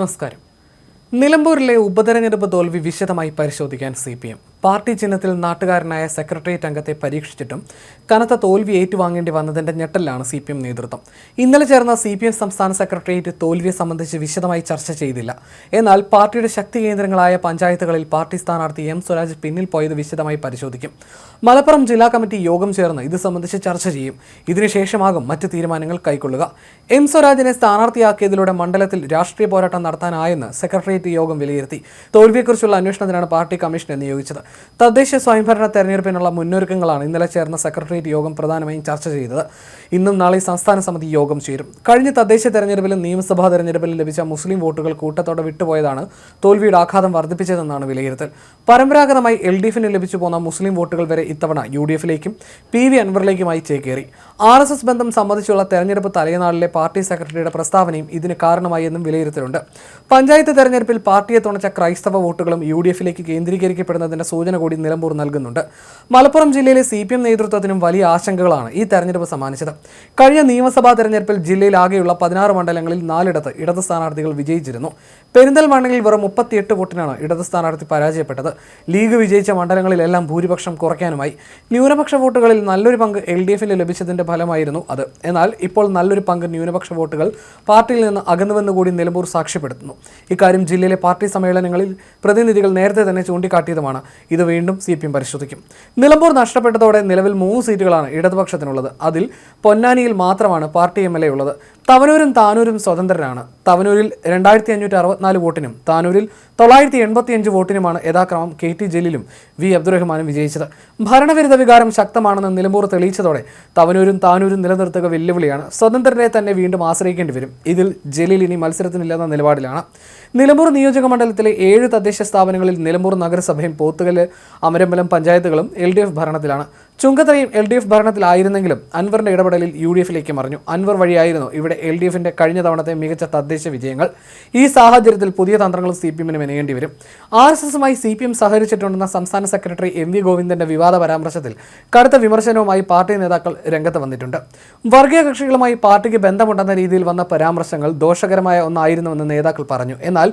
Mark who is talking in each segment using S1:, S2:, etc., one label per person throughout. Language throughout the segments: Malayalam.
S1: നമസ്കാരം. നിലമ്പൂരിലെ ഉപതെരഞ്ഞെടുപ്പ് തോൽവി വിശദമായി പരിശോധിക്കാൻ സി പി എം. പാർട്ടി ചിഹ്നത്തിൽ നാട്ടുകാരനായ സെക്രട്ടേറിയറ്റ് അംഗത്തെ പരീക്ഷിച്ചിട്ടും കനത്ത തോൽവി ഏറ്റുവാങ്ങേണ്ടി വന്നതിന്റെ ഞെട്ടലാണ് സി പി എം നേതൃത്വം. ഇന്നലെ ചേർന്ന സി പി എം സംസ്ഥാന സെക്രട്ടേറിയറ്റ് തോൽവിയെ സംബന്ധിച്ച് വിശദമായി ചർച്ച ചെയ്തില്ല. എന്നാൽ പാർട്ടിയുടെ ശക്തി കേന്ദ്രങ്ങളായ പഞ്ചായത്തുകളിൽ പാർട്ടി സ്ഥാനാർത്ഥി എം സ്വരാജ് പിന്നിൽ പോയത് വിശദമായി പരിശോധിക്കും. മലപ്പുറം ജില്ലാ കമ്മിറ്റി യോഗം ചേർന്ന് ഇത് സംബന്ധിച്ച് ചർച്ച ചെയ്യും. ഇതിനുശേഷമാകും മറ്റ് തീരുമാനങ്ങൾ കൈക്കൊള്ളുക. എം സ്വരാജിനെ സ്ഥാനാർത്ഥിയാക്കിയതിലൂടെ മണ്ഡലത്തിൽ രാഷ്ട്രീയ പോരാട്ടം നടത്താനായെന്ന് സെക്രട്ടേറിയറ്റ് യോഗം വിലയിരുത്തി. തോൽവിയെക്കുറിച്ചുള്ള അന്വേഷണത്തിനാണ് പാർട്ടി കമ്മീഷനെ നിയോഗിച്ചത്. തദ്ദേശ സ്വയംഭരണ തെരഞ്ഞെടുപ്പിനുള്ള മുന്നൊരുക്കങ്ങളാണ് ഇന്നലെ ചേർന്ന സെക്രട്ടേറിയറ്റ് യോഗം പ്രധാനമായും ചർച്ച ചെയ്തത്. ഇന്നും നാളെ സംസ്ഥാന സമിതി യോഗം ചേരും. കഴിഞ്ഞ തദ്ദേശ തെരഞ്ഞെടുപ്പിലും നിയമസഭാ തെരഞ്ഞെടുപ്പിലും ലഭിച്ച മുസ്ലിം വോട്ടുകൾ കൂട്ടത്തോടെ വിട്ടുപോയതാണ് തോൽവിയുടെ ആഘാതം വർദ്ധിപ്പിച്ചതെന്നാണ് വിലയിരുത്തൽ. പരമ്പരാഗതമായി എൽ ഡി എഫിന് ലഭിച്ചു പോന്ന മുസ്ലിം വോട്ടുകൾ വരെ ഇത്തവണ യു ഡി എഫിലേക്കും പി വി അൻവറിലേക്കുമായി ചേക്കേറി. ആർ എസ് എസ് ബന്ധം സംബന്ധിച്ചുള്ള തെരഞ്ഞെടുപ്പ് തലയനാളിലെ പാർട്ടി സെക്രട്ടറിയുടെ പ്രസ്താവനയും ഇതിന് കാരണമായി എന്നും വിലയിരുത്തലുണ്ട്. പഞ്ചായത്ത് തെരഞ്ഞെടുപ്പിൽ പാർട്ടിയെ തുണച്ച ക്രൈസ്തവ വോട്ടുകളും യു ഡി എഫിലേക്ക് കേന്ദ്രീകരിക്കപ്പെടുന്നതിന്റെ സൂചന കൂടി നിലമ്പൂർ നൽകുന്നുണ്ട്. മലപ്പുറം ജില്ലയിലെ സി പി എം നേതൃത്വത്തിനും വലിയ ആശങ്കകളാണ് ഈ തെരഞ്ഞെടുപ്പ് സമ്മാനിച്ചത്. കഴിഞ്ഞ നിയമസഭാ തെരഞ്ഞെടുപ്പിൽ ജില്ലയിൽ ആകെയുള്ള പതിനാറ് മണ്ഡലങ്ങളിൽ നാലിടത്ത് ഇടത് സ്ഥാനാർത്ഥികൾ വിജയിച്ചിരുന്നു. പെരിന്തൽമണ്ണയിൽ വെറും മുപ്പത്തിയെട്ട് വോട്ടിനാണ് ഇടത് സ്ഥാനാർത്ഥി പരാജയപ്പെട്ടത്. ലീഗ് വിജയിച്ച മണ്ഡലങ്ങളിലെല്ലാം ഭൂരിപക്ഷം കുറയ്ക്കാനുമായി. ന്യൂനപക്ഷ വോട്ടുകളിൽ നല്ലൊരു പങ്ക് എൽ ഡി എഫിന് ലഭിച്ചതിന്റെ ഫലമായിരുന്നു അത്. എന്നാൽ ഇപ്പോൾ നല്ലൊരു പങ്ക് ന്യൂനപക്ഷ വോട്ടുകൾ പാർട്ടിയിൽ നിന്ന് അകന്നുവെന്ന് കൂടി നിലമ്പൂർ സാക്ഷ്യപ്പെടുത്തുന്നു. ഇക്കാര്യം ജില്ലയിലെ പാർട്ടി സമ്മേളനങ്ങളിൽ പ്രതിനിധികൾ നേരത്തെ തന്നെ ചൂണ്ടിക്കാട്ടിയതുമാണ്. ഇത് വീണ്ടും സി പി എം പരിശോധിക്കും. നിലമ്പൂർ നഷ്ടപ്പെട്ടതോടെ നിലവിൽ മൂന്ന് സീറ്റുകളാണ് ഇടതുപക്ഷത്തിനുള്ളത്. അതിൽ പൊന്നാനിയിൽ മാത്രമാണ് പാർട്ടി എം എൽ എ ഉള്ളത്. തവനൂരും താനൂരും സ്വതന്ത്രരാണ്. തവനൂരിൽ രണ്ടായിരത്തി അഞ്ഞൂറ്റി അറുപത്തിനാല് വോട്ടിനും താനൂരിൽ തൊള്ളായിരത്തി എൺപത്തിയഞ്ച് വോട്ടിനുമാണ് യഥാക്രമം കെ ടി ജലീലും വി അബ്ദുറഹ്മാനും വിജയിച്ചത്. ഭരണവിരുദ്ധ വികാരം ശക്തമാണെന്ന് നിലമ്പൂർ തെളിയിച്ചതോടെ തവനൂരും താനൂരും നിലനിർത്തുക വെല്ലുവിളിയാണ്. സ്വതന്ത്രരെ തന്നെ വീണ്ടും ആശ്രയിക്കേണ്ടി വരും. ഇതിൽ ജലീൽ ഇനി മത്സരത്തിനില്ലെന്ന നിലപാടിലാണ്. നിലമ്പൂർ നിയോജക മണ്ഡലത്തിലെ ഏഴ് തദ്ദേശ സ്ഥാപനങ്ങളിൽ നിലമ്പൂർ നഗരസഭയും അമരമ്പലം പഞ്ചായത്തുകളും എൽ ഡി എഫ് ഭരണത്തിലാണ്. ചുങ്കത്തറയും എൽ ഡി എഫ് ഭരണത്തിലായിരുന്നെങ്കിലും അൻവറിന്റെ ഇടപെടലിൽ യു ഡി എഫിലേക്ക് മറിഞ്ഞു. അൻവർ വഴിയായിരുന്നു ഇവിടെ എൽ ഡി എഫിന്റെ കഴിഞ്ഞ തവണത്തെ മികച്ച തദ്ദേശ വിജയങ്ങൾ. ഈ സാഹചര്യത്തിൽ പുതിയ തന്ത്രങ്ങൾ സി പി എമ്മിന് മെനയേണ്ടി വരും. ആർ എസ് എസുമായി സി പി എം സഹകരിച്ചിട്ടുണ്ടെന്ന സംസ്ഥാന സെക്രട്ടറി എം വി ഗോവിന്ദന്റെ വിവാദ പരാമർശത്തിൽ കടുത്ത വിമർശനവുമായി പാർട്ടി നേതാക്കൾ രംഗത്ത് വന്നിട്ടുണ്ട്. വർഗീയ കക്ഷികളുമായി പാർട്ടിക്ക് ബന്ധമുണ്ടെന്ന രീതിയിൽ വന്ന പരാമർശങ്ങൾ ദോഷകരമായ ഒന്നായിരുന്നുവെന്ന് നേതാക്കൾ പറഞ്ഞു. എന്നാൽ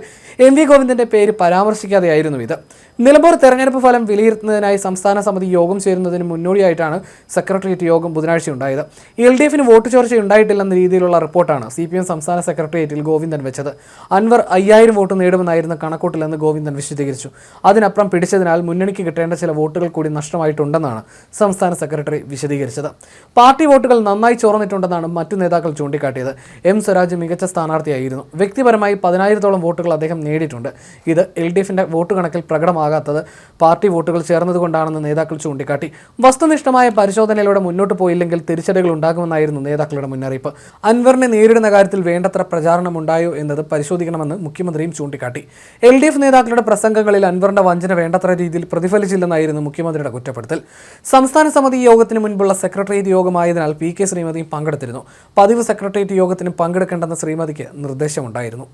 S1: എം വി ഗോവിന്ദന്റെ പേര് പരാമർശിക്കാതെയായിരുന്നു ഇത്. നിലമ്പൂർ തെരഞ്ഞെടുപ്പ് ഫലം വിലയിരുത്തുന്നതിനായി സംസ്ഥാന സമിതി യോഗം ചേരുന്നതിന് മുന്നോടിയായിട്ടാണ് സെക്രട്ടേറിയറ്റ് യോഗം ബുധനാഴ്ച ഉണ്ടായത്. എൽ ഡി എഫിന് വോട്ട് ചോർച്ച ഉണ്ടായിട്ടില്ലെന്ന രീതിയിലുള്ള റിപ്പോർട്ടാണ് സി പി എം സംസ്ഥാന സെക്രട്ടേറിയറ്റിൽ ഗോവിന്ദൻ വെച്ചത്. അൻവർ അയ്യായിരം വോട്ട് നേടുമെന്നായിരുന്ന കണക്കൂട്ടിലെന്ന് ഗോവിന്ദൻ വിശദീകരിച്ചു. അതിനപ്പുറം പിടിച്ചതിനാൽ മുന്നണിക്ക് കിട്ടേണ്ട ചില വോട്ടുകൾ കൂടി നഷ്ടമായിട്ടുണ്ടെന്നാണ് സംസ്ഥാന സെക്രട്ടറി വിശദീകരിച്ചത്. പാർട്ടി വോട്ടുകൾ നന്നായി ചോർന്നിട്ടുണ്ടെന്നാണ് മറ്റു നേതാക്കൾ ചൂണ്ടിക്കാട്ടിയത്. എം സ്വരാജ് മികച്ച സ്ഥാനാർത്ഥിയായിരുന്നു. വ്യക്തിപരമായി പതിനായിരത്തോളം വോട്ടുകൾ അദ്ദേഹം നേടിയിട്ടുണ്ട്. ഇത് എൽ ഡി എഫിന്റെ വോട്ട് കണക്കിൽ പ്രകടമാകാത്തത് പാർട്ടി വോട്ടുകൾ ചേർന്നതുകൊണ്ടാണെന്ന് നേതാക്കൾ ചൂണ്ടിക്കാട്ടി. വസ്തുനിഷ്ഠമായ പരിശോധനയിലൂടെ മുന്നോട്ട് പോയില്ലെങ്കിൽ തിരിച്ചടികൾ ഉണ്ടാകുമെന്നായിരുന്നു നേതാക്കളുടെ മുന്നറിയിപ്പ്. അൻവറിനെ നേരിടുന്ന കാര്യത്തിൽ വേണ്ടത്ര പ്രചാരണം ഉണ്ടായോ എന്നത് പരിശോധിക്കണമെന്ന് മുഖ്യമന്ത്രിയും ചൂണ്ടിക്കാട്ടി. എൽ ഡി എഫ് നേതാക്കളുടെ പ്രസംഗങ്ങളിൽ അൻവറിന്റെ വഞ്ചന വേണ്ടത്ര രീതിയിൽ പ്രതിഫലിച്ചില്ലെന്നായിരുന്നു മുഖ്യമന്ത്രിയുടെ കുറ്റപ്പെടുത്തൽ. സംസ്ഥാന സമിതി യോഗത്തിന് മുൻപുള്ള സെക്രട്ടേറിയറ്റ് യോഗമായതിനാൽ പി കെ ശ്രീമതിയും പങ്കെടുത്തിരുന്നു. പതിവ് സെക്രട്ടേറിയറ്റ് യോഗത്തിനും പങ്കെടുക്കേണ്ടെന്ന ശ്രീമതിക്ക് നിർദ്ദേശമുണ്ടായിരുന്നു.